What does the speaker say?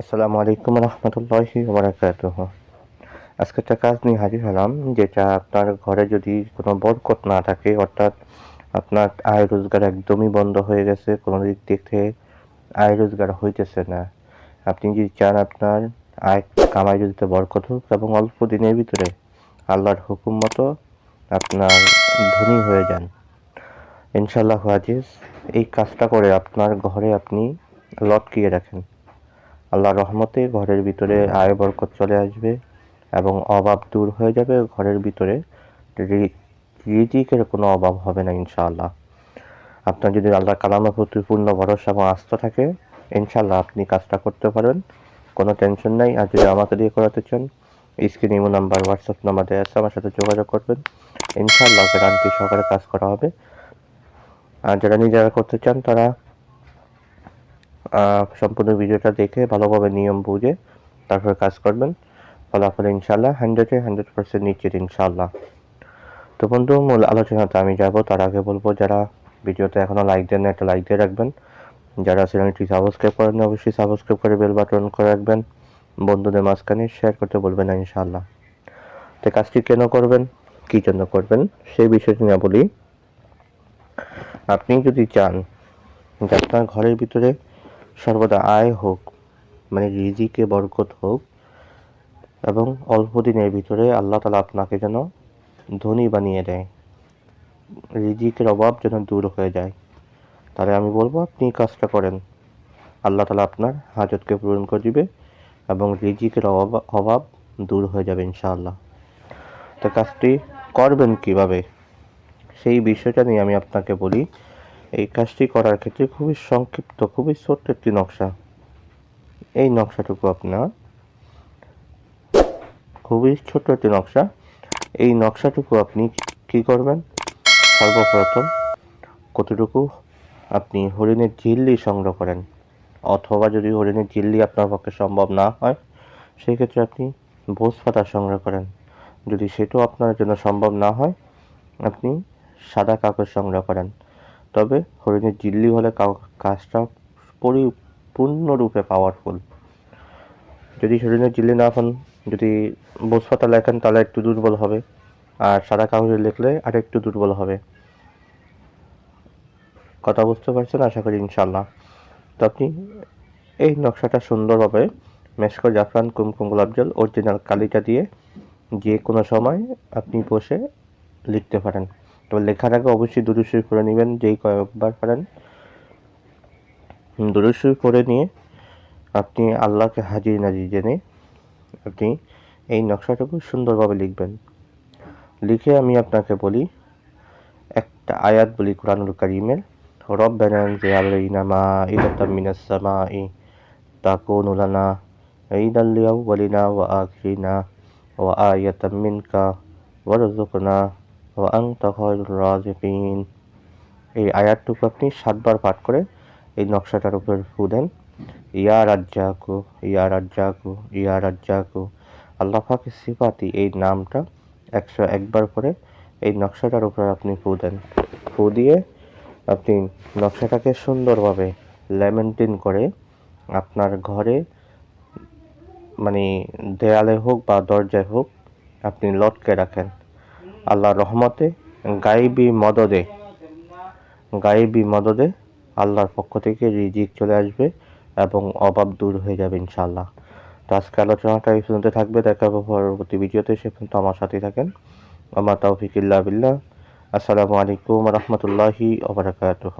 আসসালামু আলাইকুম রহমতুল্লাহি ওবরাকাতুহ আজকে একটা কাজ নিয়ে হাজির হলাম, যেটা আপনার ঘরে যদি কোনো বরকত না থাকে, অর্থাৎ আপনার আয় রোজগার একদমই বন্ধ হয়ে গেছে, কোনো দিক থেকে আয় রোজগার হইতেছে না। আপনি যদি চান আপনার আয় কামাই যদি বরকত হোক এবং অল্প দিনের ভিতরে আল্লাহর হুকুম মতো আপনার ধনী হয়ে যান। ইনশাল্লাহ আজিজ, এই কাজটা করে আপনার ঘরে আপনি লটকিয়ে রাখেন। আল্লাহর রহমতে ঘরের ভিতরে আয় বরকত চলে আসবে এবং অভাব দূর হয়ে যাবে ঘরের ভিতরে রিজিকের কোনো অভাব হবে না ইনশাআল্লাহ। আপনার যদি আল্লাহ কালামের প্রতি পূর্ণ ভরসা এবং আস্থা থাকে ইনশাআল্লাহ আপনি কাজটা করতে পারেন কোনো টেনশন নাই। আর যদি আমাকে দিয়ে করাতে চান screen imo number WhatsApp number দেওয়া আছে আমার সাথে যোগাযোগ করবেন। ইনশাআল্লাহ গ্যারান্টি সহকারে কাজ করা হবে। আর যারা নিজেরা করতে চান তারা সম্পূর্ণ ভিডিওটা দেখে ভালোভাবে নিয়ম বুঝে তারপর কাজ করবেন। ফলাফল ইনশাল্লাহ হান্ড্রেডে হান্ড্রেড পার্সেন্ট নিশ্চিত ইনশাল্লাহ তো বন্ধু, মূল আলোচনাতে আমি যাব। তার আগে বলব, যারা ভিডিওতে এখনও লাইক দেন না একটা লাইক দিয়ে রাখবেন। যারা চ্যানেলটি সাবস্ক্রাইব করেন অবশ্যই সাবস্ক্রাইব করে বেল বাটন করে রাখবেন। বন্ধুদের মাঝখানে শেয়ার করতে বলবেন ইনশাল্লাহ তো কাজটি কেন করবেন? কী জন্য করবেন? সেই বিষয়টি না বলি। আপনি যদি চান যে আপনার ঘরের ভিতরে সর্বদা আয় হোক মানে রিজিকে বরকত হোক, এবং অল্প দিনের ভিতরে আল্লাহ তালা আপনাকে যেন ধনী বানিয়ে দেয়, রিজিকের অভাব যেন দূর হয়ে যায়। তাহলে আমি বলব, আপনি কাজটা করেন। আল্লাহ তালা আপনার হাজতকে পূরণ করে দিবে এবং রিজিকের অভাব অভাব দূর হয়ে যাবে ইনশাআল্লাহ। তো কাজটি করবেন কীভাবে? সেই বিষয়টা নিয়ে আমি আপনাকে বলি। এই কাজটি করার ক্ষেত্রে খুবই সংক্ষিপ্ত, খুবই ছোট্ট একটি নকশা। এই নকশাটুকু আপনার খুবই ছোট্ট একটি নকশা। এই নকশাটুকু আপনি কি করবেন? সর্বপ্রথম কতটুকু আপনি হরিণের ঝিল্লি সংগ্রহ করেন? অথবা যদি হরিণের ঝিল্লি আপনার পক্ষে সম্ভব না হয় সেই ক্ষেত্রে আপনি ভোজ পাতা সংগ্রহ করেন। যদি সেটাও আপনার জন্য সম্ভব না হয়, আপনি সাদা কাগজ সংগ্রহ করেন। তবে হরিণের জিল্লি হলে কাজটা পরিপূর্ণরূপে পাওয়ারফুল যদি হরিণের জিল্লি না হন, যদি বোসপাতা লেখেন, তাহলে একটু দুর্বল হবে। আর সাদা কাগজে লিখলে আর একটু দুর্বল হবে। কথা বুঝতে পারছেন? আশা করি ইনশাল্লাহ তো আপনি এই নকশাটা সুন্দরভাবে মেশকো জাফরান কুমকুম গোলাপ জল অরিজিনাল কালিটা দিয়ে যে কোনো সময় আপনি বসে লিখতে পারেন। তবে লেখার আগে অবশ্যই দুরুসুই করে নেবেন, যেই কয়েকবার পারেন। দুরুসুই করে নিয়ে আপনি আল্লাহকে হাজির নাজির জেনে আপনি এই নকশাটুকু সুন্দরভাবে লিখবেন। লিখে আমি আপনাকে বলি, একটা আয়াত বলি কোরআনুল কারিমের, রব্বানা যে আলাইনা মা ইদাতাম মিনাস সামাই তাকুনু লানা ঈদাল লিআউয়ালিনা ওয়া আখিরিনা ওয়া আয়াতাম মিনকা ওয়ারযুকনা। রাযিকিন এই আয়াতটুকু আপনি সাতবার পাঠ করে এই নকশাটার উপর ফু দেন। ইয়া রাজ্জাকু ইয়া রাজ্জাকু ইয়া রাজ্জাকু। আল্লাহ পাকের সিফাতি এই নামটা একশো একবার করে এই নকশাটার উপর আপনি ফু দেন। ফু দিয়ে আপনি নকশাটাকে সুন্দরভাবে ল্যামেন্টিন করে আপনার ঘরে মানে দেয়ালে হোক বা দরজায় হোক, আপনি লটকে রাখেন। আল্লাহর রহমতে গাইবি মদদে গাইবি মদদে আল্লাহর পক্ষ থেকে রিজিক চলে আসবে এবং অভাব দূর হয়ে যাবে ইনশাল্লাহ তো আজকে আলোচনাটা এই পর্যন্ত থাকবে। দেখা হবে পরবর্তী ভিডিওতে। সে পর্যন্ত আমার সাথে থাকেন। আমার তৌফিক ইল্লা বিল্লাহ। আসসালামু আলাইকুম রহমতুল্লাহি ওবরাকাতুহ